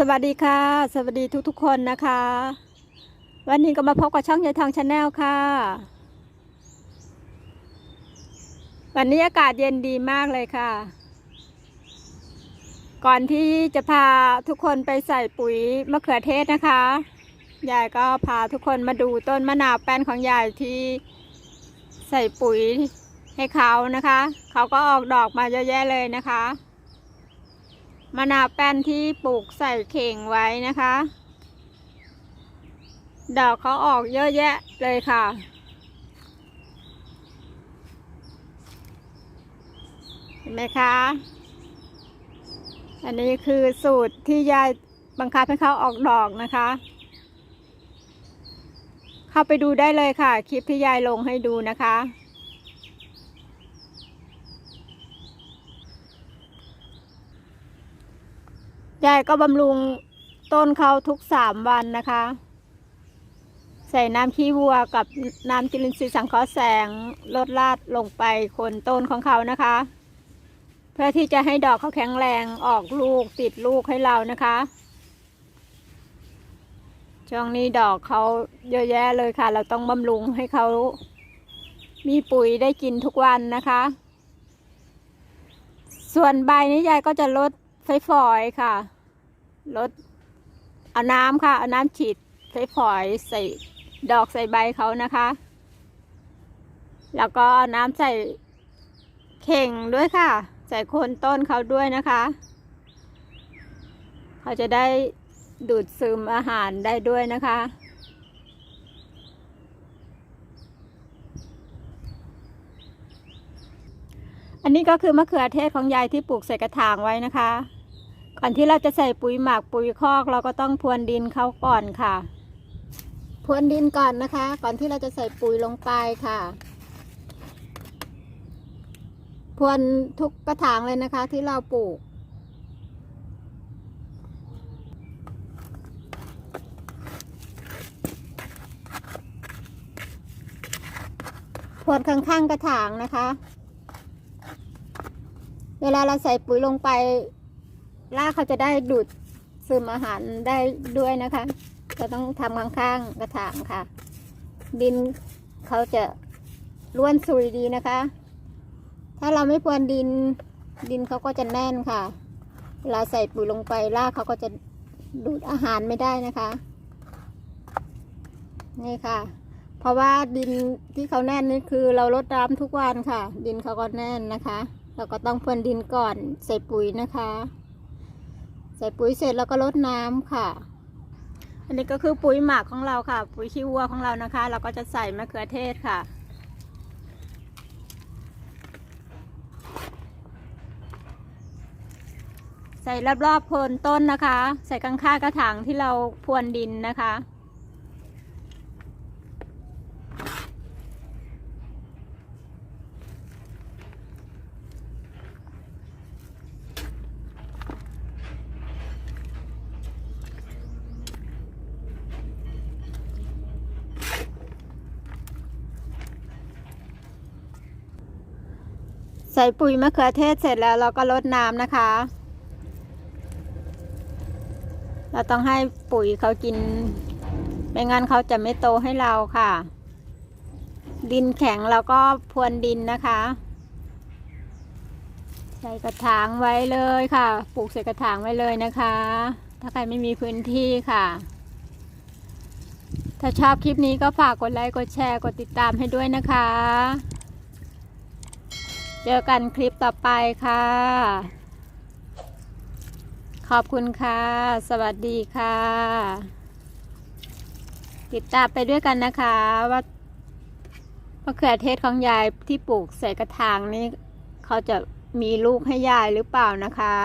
สวัสดีค่ะ สวัสดีทุกๆคนนะคะ วันนี้ก็มาพบกับช่องยายทองชาแนลค่ะ วันนี้อากาศเย็นดีมากเลยค่ะ ก่อนที่จะพาทุกคนไปใส่ปุ๋ยมะเขือเทศนะคะยายก็พาทุกคนมาดูต้นมะนาวแป้นของยายที่ใส่ปุ๋ยให้เขานะคะ เขาก็ออกดอกมาเยอะแยะเลยนะคะ มะนาวแป้นที่ปลูกใส่เข่งไว้นะคะ ดอกเขาออกเยอะแยะเลยค่ะ เห็นไหมคะ อันนี้คือสูตรที่ยายบังคับให้เขาออกดอกนะคะ เข้าไปดูได้เลยค่ะ คลิปที่ยายลงให้ดูนะคะ ยายก็บำรุงต้นเขาทุกสามวันนะคะ ใส่น้ำขี้วัวกับน้ำจุลินทรีย์สังเคราะห์แสงลดลาดลงไปคนต้นของเขานะคะ เพื่อที่จะให้ดอกเขาแข็งแรงออกลูกติดลูกให้เรานะคะช่วงนี้ดอกเขาเยอะแยะเลยค่ะ เราต้องบำรุงให้เขามีปุ๋ยได้กินทุกวันนะคะ ส่วนใบนี้ยายก็จะลดไฟฝอยค่ะ ลดเอาน้ำค่ะ เอาน้ำฉีดไฟฝอยใส่ดอกใส่ใบเขานะคะ แล้วก็เอาน้ำใส่เข่งด้วยค่ะ ใส่โคนต้นเขาด้วยนะคะ เขาจะได้ดูดซึมอาหารได้ด้วยนะคะ อันนี้ก็คือมะเขือเทศของยายที่ปลูกใส่กระถางไว้นะคะ ก่อนที่เราจะใส่ปุ๋ยหมักปุ๋ยคอกเราก็ต้องพรวนดินเขาก่อนค่ะ พรวนดินก่อนนะคะ ก่อนที่เราจะใส่ปุ๋ยลงไปค่ะ พรวนทุกกระถางเลยนะคะ ที่เราปลูก พรวนข้างๆกระถางนะคะ เวลาเราใส่ปุ๋ยลงไป รากเขาจะได้ดูดซึมอาหารได้ด้วยนะคะจะต้องทำข้างๆกระถางค่ะ ดินเขาจะร่วนซุยดีนะคะ ถ้าเราไม่พรวนดิน ดินเขาก็จะแน่นค่ะ เวลาใส่ปุ๋ยลงไปรากเขาก็จะดูดอาหารไม่ได้นะคะ นี่ค่ะ เพราะว่าดินที่เขาแน่นนี่คือเราลดน้ำทุกวันค่ะ ดินเขาก็แน่นนะคะ เราก็ต้องพรวนดินก่อนใส่ปุ๋ยนะคะ ใส่ปุ๋ยเสร็จแล้วก็ลดน้ำค่ะ อันนี้ก็คือปุ๋ยหมักของเราค่ะ ปุ๋ยขี้วัวของเรานะคะ เราก็จะใส่มะเขือเทศค่ะ ใส่รอบๆโคนต้นนะคะ ใส่ข้างๆกระถางที่เราพรวนดินนะคะ ใส่ปุ๋ยมะเขือเทศเสร็จแล้วเราก็ลดน้ำนะคะ เราต้องให้ปุ๋ยเขากิน ไม่งั้นเขาจะไม่โตให้เราค่ะ ดินแข็งเราก็พรวนดินนะคะ ใส่กระถางไว้เลยค่ะ ปลูกใส่กระถางไว้เลยนะคะ ถ้าใครไม่มีพื้นที่ค่ะ ถ้าชอบคลิปนี้ก็ฝากกดไลค์ กดแชร์ กดติดตามให้ด้วยนะคะ เจอกันคลิปต่อไปค่ะ ขอบคุณค่ะ สวัสดีค่ะ ติดตามไปด้วยกันนะคะว่ามะเขือเทศของยายที่ปลูกใส่กระถางนี้ เขาจะมีลูกให้ยายหรือเปล่านะคะ